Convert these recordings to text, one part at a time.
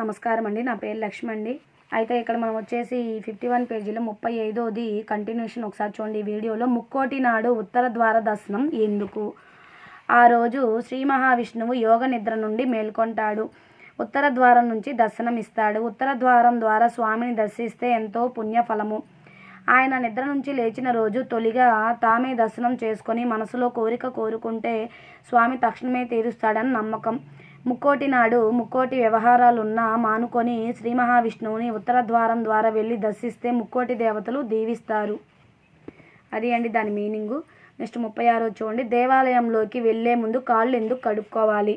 నమస్కారం అండి నా పేరు లక్ష్మి అండి అయితే ఇక్కడ మనం వచ్చేసి ఫిఫ్టీ వన్ పేజీలో ముప్పై ఐదోది కంటిన్యూషన్ ఒకసారి చూడండి ఈ వీడియోలో. ముక్కోటి నాడు ఉత్తర ద్వార దర్శనం ఎందుకు? ఆ రోజు శ్రీ మహావిష్ణువు యోగ నిద్ర నుండి మేల్కొంటాడు. ఉత్తర ద్వారం నుంచి దర్శనం ఇస్తాడు. ఉత్తర ద్వారం ద్వారా స్వామిని దర్శిస్తే ఎంతో పుణ్యఫలము. ఆయన నిద్ర నుంచి లేచిన రోజు తొలిగా తామే దర్శనం చేసుకొని మనసులో కోరిక కోరుకుంటే స్వామి తక్షణమే తీరుస్తాడని నమ్మకం. ముక్కోటి నాడు ముక్కోటి వ్యవహారాలున్నా మానుకొని శ్రీ మహావిష్ణువుని ఉత్తర ద్వారం ద్వారా వెళ్ళి దర్శిస్తే ముక్కోటి దేవతలు దీవిస్తారు. అది అండి దాని మీనింగు. నెక్స్ట్ ముప్పై ఆరో చూడండి. దేవాలయంలోకి వెళ్ళే ముందు కాళ్ళు ఎందుకు కడుక్కోవాలి?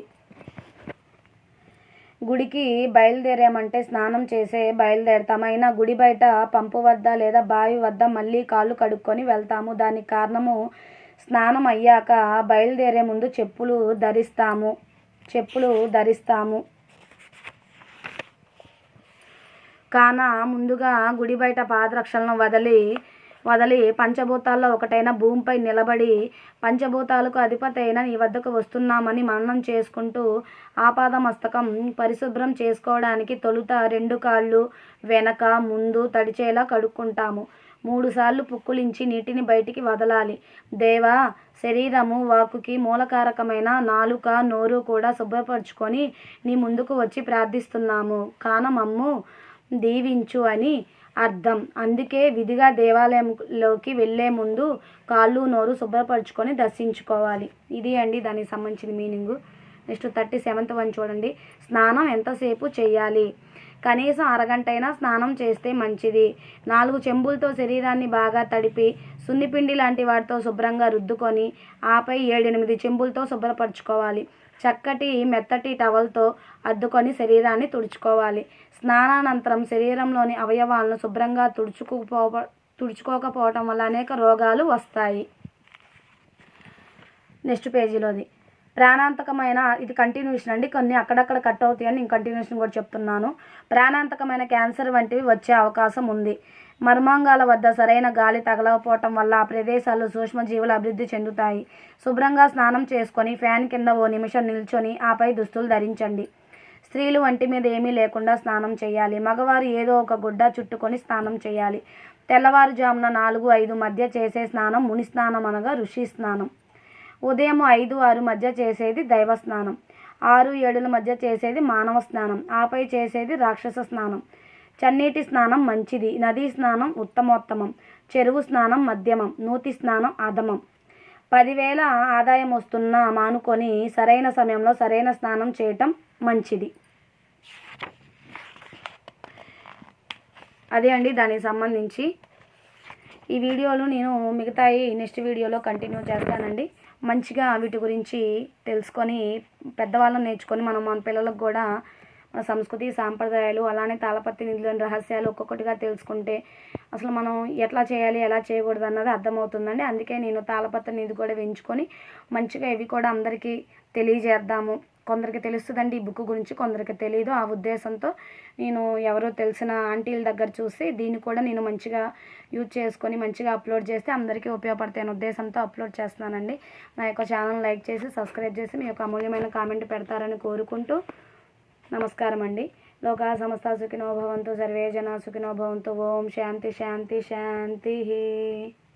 గుడికి బయలుదేరామంటే స్నానం చేసే బయలుదేరతామైనా గుడి బయట పంపు వద్ద లేదా బావి వద్ద మళ్ళీ కాళ్ళు కడుక్కొని వెళ్తాము. దానికి కారణము స్నానం అయ్యాక బయలుదేరే ముందు చెప్పులు ధరిస్తాము. చెప్పులు ధరిస్తాము. కాన ముందుగా గుడి బయట పాదరక్షలను వదిలి వదలి పంచభూతాల్లో ఒకటైన భూమిపై నిలబడి పంచభూతాలకు అధిపతి అయిన నీ వద్దకు వస్తున్నామని మననం చేసుకుంటూ ఆపాద మస్తకం పరిశుభ్రం చేసుకోవడానికి తొలుత రెండు కాళ్ళు వెనక ముందు తడిచేలా కడుక్కుంటాము. మూడుసార్లు పుక్కులించి నీటిని బయటికి వదలాలి. దేవా శరీరము వాకుకి మూలకారకమైన నాలుక నోరు కూడా శుభ్రపరచుకొని నీ ముందుకు వచ్చి ప్రార్థిస్తున్నాము. కానమమ్ము దీవించు అని అర్థం. అందుకే విధిగా దేవాలయంలోకి వెళ్ళే ముందు కాళ్ళు నోరు శుభ్రపరచుకొని దర్శించుకోవాలి. ఇది అండి దానికి సంబంధించిన meaning. Next thirty seventh one చూడండి. స్నానం ఎంతసేపు చేయాలి? కనీసం అరగంట అయినా స్నానం చేస్తే మంచిది. నాలుగు చెంబులతో శరీరాన్ని బాగా తడిపి సున్నిపిండి లాంటి వాటితో శుభ్రంగా రుద్దుకొని ఆపై ఏడెనిమిది చెంబులతో శుభ్రపరచుకోవాలి. చక్కటి మెత్తటి టవల్తో అద్దుకొని శరీరాన్ని తుడుచుకోవాలి. స్నానానంతరం శరీరంలోని అవయవాలను శుభ్రంగా తుడుచుకుపో తుడుచుకోకపోవటం వల్ల అనేక రోగాలు వస్తాయి. నెక్స్ట్ పేజీలోది. ప్రాణాంతకమైన ఇది కంటిన్యూషన్ అండి. కొన్ని అక్కడక్కడ కట్ అవుతాయని నేను కంటిన్యూషన్ కూడా చెప్తున్నాను. ప్రాణాంతకమైన క్యాన్సర్ వంటివి వచ్చే అవకాశం ఉంది. మర్మాంగాల వద్ద సరైన గాలి తగలకపోవటం వల్ల ఆ ప్రదేశాలు సూక్ష్మజీవులు అభివృద్ధి చెందుతాయి. శుభ్రంగా స్నానం చేసుకొని ఫ్యాన్ కింద ఓ నిమిషం నిల్చొని ఆపై దుస్తులు ధరించండి. స్త్రీలు వంటి మీద ఏమీ లేకుండా స్నానం చేయాలి. మగవారు ఏదో ఒక గుడ్డ చుట్టుకొని స్నానం చేయాలి. తెల్లవారుజామున నాలుగు ఐదు మధ్య చేసే స్నానం ముని స్నానం అనగా ఋషి స్నానం. ఉదయం ఐదు ఆరు మధ్య చేసేది దైవ స్నానం ఆరు ఏడుల మధ్య చేసేది మానవ స్నానం ఆపై చేసేది రాక్షస స్నానం చన్నీటి స్నానం మంచిది. నదీ స్నానం ఉత్తమోత్తమం. చెరువు స్నానం మధ్యమం. నూతి స్నానం అధమం. పదివేల ఆదాయం వస్తున్నా మానుకొని సరైన సమయంలో సరైన స్నానం చేయటం మంచిది. అదే అండి దానికి సంబంధించి ఈ వీడియోలు నేను మిగతాయి నెక్స్ట్ వీడియోలో కంటిన్యూ చేస్తానండి. మంచిగా వీటి గురించి తెలుసుకొని పెద్దవాళ్ళని నేర్చుకొని మనం మన పిల్లలకు కూడా మన సంస్కృతి సాంప్రదాయాలు అలానే తాళపత్తి నిధులని రహస్యాలు ఒక్కొక్కటిగా తెలుసుకుంటే అసలు మనం ఎట్లా చేయాలి ఎలా చేయకూడదు అన్నది అర్థమవుతుందండి. అందుకే నేను తాళపత్తి నిధి కూడా వేయించుకొని మంచిగా ఇవి కూడా అందరికీ తెలియజేద్దాము. కొందరికి తెలుస్తుందండి ఈ బుక్ గురించి కొందరికి తెలియదు ఆ ఉద్దేశంతో నేను ఎవరో తెలిసిన ఆంటీల దగ్గర చూసి దీన్ని కూడా నేను మంచిగా యూజ్ చేసుకొని మంచిగా అప్లోడ్ చేస్తే అందరికీ ఉపయోగపడతాయి అనే ఉద్దేశంతో అప్లోడ్ చేస్తున్నానండి. నా యొక్క ఛానల్ లైక్ చేసి సబ్స్క్రైబ్ చేసి మీ యొక్క అమూల్యమైన కామెంట్ పెడతారని కోరుకుంటూ నమస్కారం అండి. లోకా సమస్త సుఖినోభవంతో సర్వేజన సర్వే జన ఓం శాంతి శాంతి శాంతి